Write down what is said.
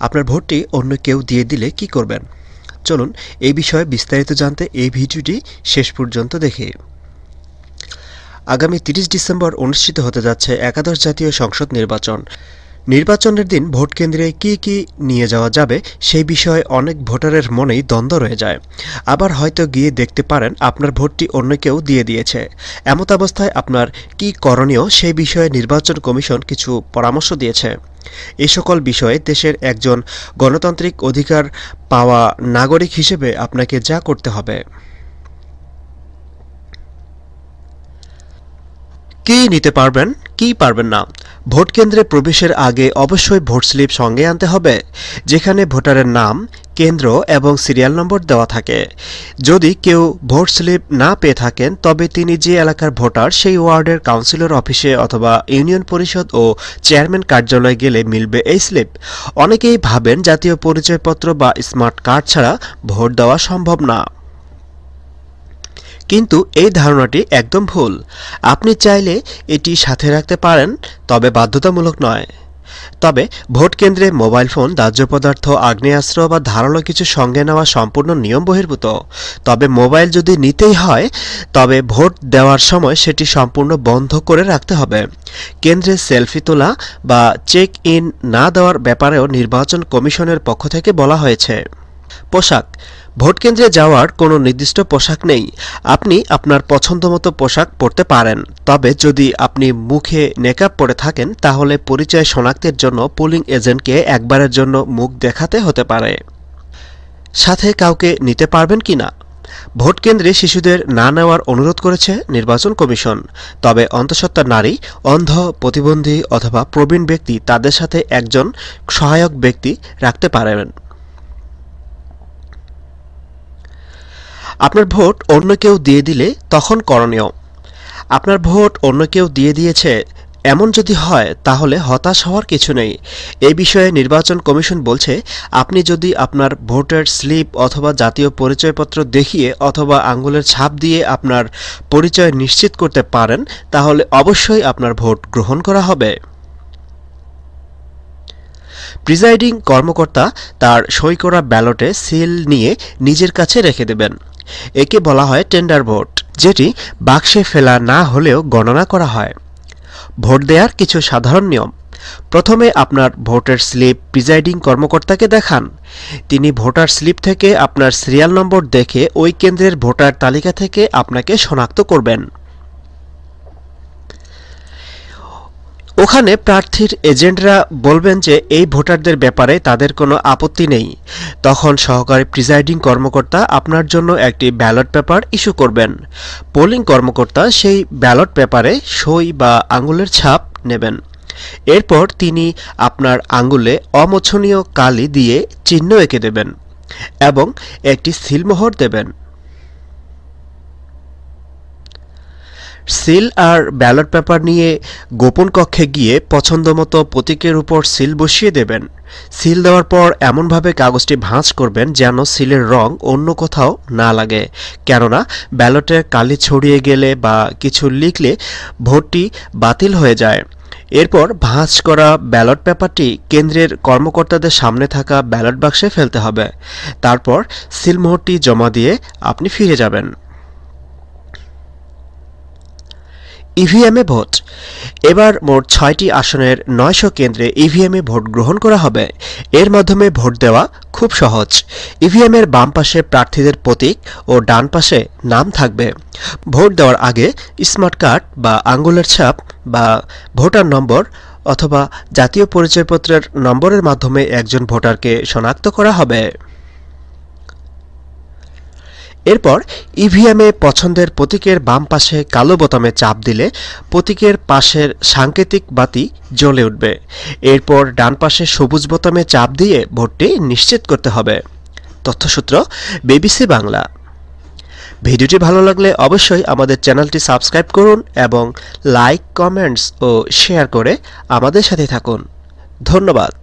আপনার ভোটটি অন্য কেউ দিয়ে দিলে কি করবেন? চলুন এই বিষয়ে বিস্তারিত জানতে এই ভিডিওটি শেষ পর্যন্ত দেখে। আগামী তিরিশ ডিসেম্বর অনুষ্ঠিত হতে যাচ্ছে একাদশ জাতীয় সংসদ নির্বাচন। নির্বাচনের দিন ভোট কেন্দ্রে কি কি নিয়ে যাওয়া যাবে সেই বিষয়ে অনেক ভোটারের মনেই দ্বন্দ্ব রয়ে যায়। আবার হয়তো গিয়ে দেখতে পারেন আপনার ভোটটি অন্য কেউ দিয়ে দিয়েছে। এমত অবস্থায় আপনার কি করণীয় সেই বিষয়ে নির্বাচন কমিশন কিছু পরামর্শ দিয়েছে। এ সকল বিষয়ে দেশের একজন গণতান্ত্রিক অধিকার পাওয়া নাগরিক হিসেবে আপনাকে যা করতে হবে। কি নিতে পারবেন? কি পারবেন না? ভোট কেন্দ্রে প্রবেশের আগে অবশ্যই ভোট স্লিপ সঙ্গে আনতে হবে, যেখানে ভোটারের নাম, কেন্দ্র এবং সিরিয়াল নম্বর দেওয়া থাকে। যদি কেউ ভোট স্লিপ না পেয়ে থাকেন, তবে তিনি যে এলাকার ভোটার, সেই ওয়ার্ডের কাউন্সিলর অফিসে অথবা ইউনিয়ন পরিষদ ও চেয়ারম্যান কার্যালয়ে গেলে মিলবে এই স্লিপ। অনেকেই ভাবেন জাতীয় পরিচয়পত্র বা স্মার্ট কার্ড ছাড়া ভোট দেওয়া সম্ভব না। কিন্তু এই ধারণাটি একদম ভুল। আপনি চাইলে এটি সাথে রাখতে পারেন, তবে বাধ্যতামূলক নয়। তবে ভোট কেন্দ্রে মোবাইল ফোন, দাহ্য পদার্থ, আগ্নেয়াস্ত্র বা ধারালো কিছু সঙ্গে নেওয়া সম্পূর্ণ নিয়ম বহির্ভূত তবে মোবাইল যদি নিতেই হয়, তবে ভোট দেওয়ার সময় সেটি সম্পূর্ণ বন্ধ করে রাখতে হবে। কেন্দ্রে সেলফি তোলা বা চেক ইন না দেওয়ার ব্যাপারেও নির্বাচন কমিশনের পক্ষ থেকে বলা হয়েছে। পোশাক। ভোট কেন্দ্রে যাওয়ার কোনো নির্দিষ্ট পোশাক নেই। আপনি আপনার পছন্দমতো পোশাক পরতে পারেন। তবে যদি আপনি মুখে নেকআপ পরে থাকেন, তাহলে পরিচয় শনাক্তের জন্য পোলিং এজেন্টকে একবারের জন্য মুখ দেখাতে হতে পারে। সাথে কাউকে নিতে পারবেন কি না ভোট কেন্দ্রে শিশুদের না নেওয়ার অনুরোধ করেছে নির্বাচন কমিশন। তবে অন্তঃসত্ত্বা নারী, অন্ধ, প্রতিবন্ধী অথবা প্রবীণ ব্যক্তি তাদের সাথে একজন সহায়ক ব্যক্তি রাখতে পারেন। আপনার ভোট অন্য কেউ দিয়ে দিলে তখন করণীয়। আপনার ভোট অন্য কেউ দিয়ে দিয়েছে এমন যদি হয়, তাহলে হতাশ হওয়ার কিছু নেই। এই বিষয়ে নির্বাচন কমিশন বলছে, আপনি যদি আপনার ভোটার স্লিপ অথবা জাতীয় পরিচয়পত্র দেখিয়ে অথবা আঙ্গুলের ছাপ দিয়ে আপনার পরিচয় নিশ্চিত করতে পারেন, তাহলে অবশ্যই আপনার ভোট গ্রহণ করা হবে। প্রিজাইডিং কর্মকর্তা তার সই করা ব্যালটে সিল নিয়ে নিজের কাছে রেখে দেবেন। একে বলা হয় টেন্ডার ভোট যেটি বাক্সে ফেলা না হলেও গণনা করা হয়। ভোট দেওয়ার কিছু সাধারণ নিয়ম। প্রথমে আপনার ভোটার স্লিপ প্রিজাইডিং কর্মকর্তাকে দেখান। তিনি ভোটার স্লিপ থেকে আপনার সিরিয়াল নম্বর দেখে ওই কেন্দ্রের ভোটার তালিকা থেকে আপনাকে শনাক্ত করবেন। ওখানে প্রার্থীর এজেন্টরা বলবেন যে এই ভোটারদের ব্যাপারে তাদের কোনো আপত্তি নেই। তখন সহকারী প্রিজাইডিং কর্মকর্তা আপনার জন্য একটি ব্যালট পেপার ইস্যু করবেন। পোলিং কর্মকর্তা সেই ব্যালট পেপারে সই বা আঙুলের ছাপ নেবেন। এরপর তিনি আপনার আঙ্গুলে অমোছনীয় কালি দিয়ে চিহ্ন এঁকে দেবেন এবং একটি সিলমোহর দেবেন। সিল আর ব্যালট পেপার নিয়ে গোপন কক্ষে গিয়ে পছন্দমতো প্রতীকের উপর সিল বসিয়ে দেবেন। সিল দেওয়ার পর এমনভাবে কাগজটি ভাঁজ করবেন যেন সিলের রং অন্য কোথাও না লাগে। কেননা, ব্যালটে কালি ছড়িয়ে গেলে বা কিছু লিখলে ভোটটি বাতিল হয়ে যায়। এরপর ভাঁজ করা ব্যালট পেপারটি কেন্দ্রের কর্মকর্তাদের সামনে থাকা ব্যালট বাক্সে ফেলতে হবে। তারপর সিলমোহরটি জমা দিয়ে আপনি ফিরে যাবেন। ইভিএমে ভোট। এবার মোট ছয়টি আসনের নয়শো কেন্দ্রে ইভিএমে ভোট গ্রহণ করা হবে। এর মাধ্যমে ভোট দেওয়া খুব সহজ। ইভিএমের বাম পাশে প্রার্থীদের প্রতীক ও ডান পাশে নাম থাকবে। ভোট দেওয়ার আগে স্মার্ট কার্ড বা আঙ্গুলের ছাপ বা ভোটার নম্বর অথবা জাতীয় পরিচয়পত্রের নম্বরের মাধ্যমে একজন ভোটারকে শনাক্ত করা হবে। এরপর ইভিএমে পছন্দের প্রতীকের বাম পাশে কালো বোতামে চাপ দিলে প্রতীকের পাশের সাংকেতিক বাতি জ্বলে উঠবে। এরপর ডান পাশে সবুজ বোতামে চাপ দিয়ে ভোটটি নিশ্চিত করতে হবে। তথ্যসূত্র, বিবিসি বাংলা। ভিডিওটি ভালো লাগলে অবশ্যই আমাদের চ্যানেলটি সাবস্ক্রাইব করুন এবং লাইক, কমেন্টস ও শেয়ার করে আমাদের সাথে থাকুন। ধন্যবাদ।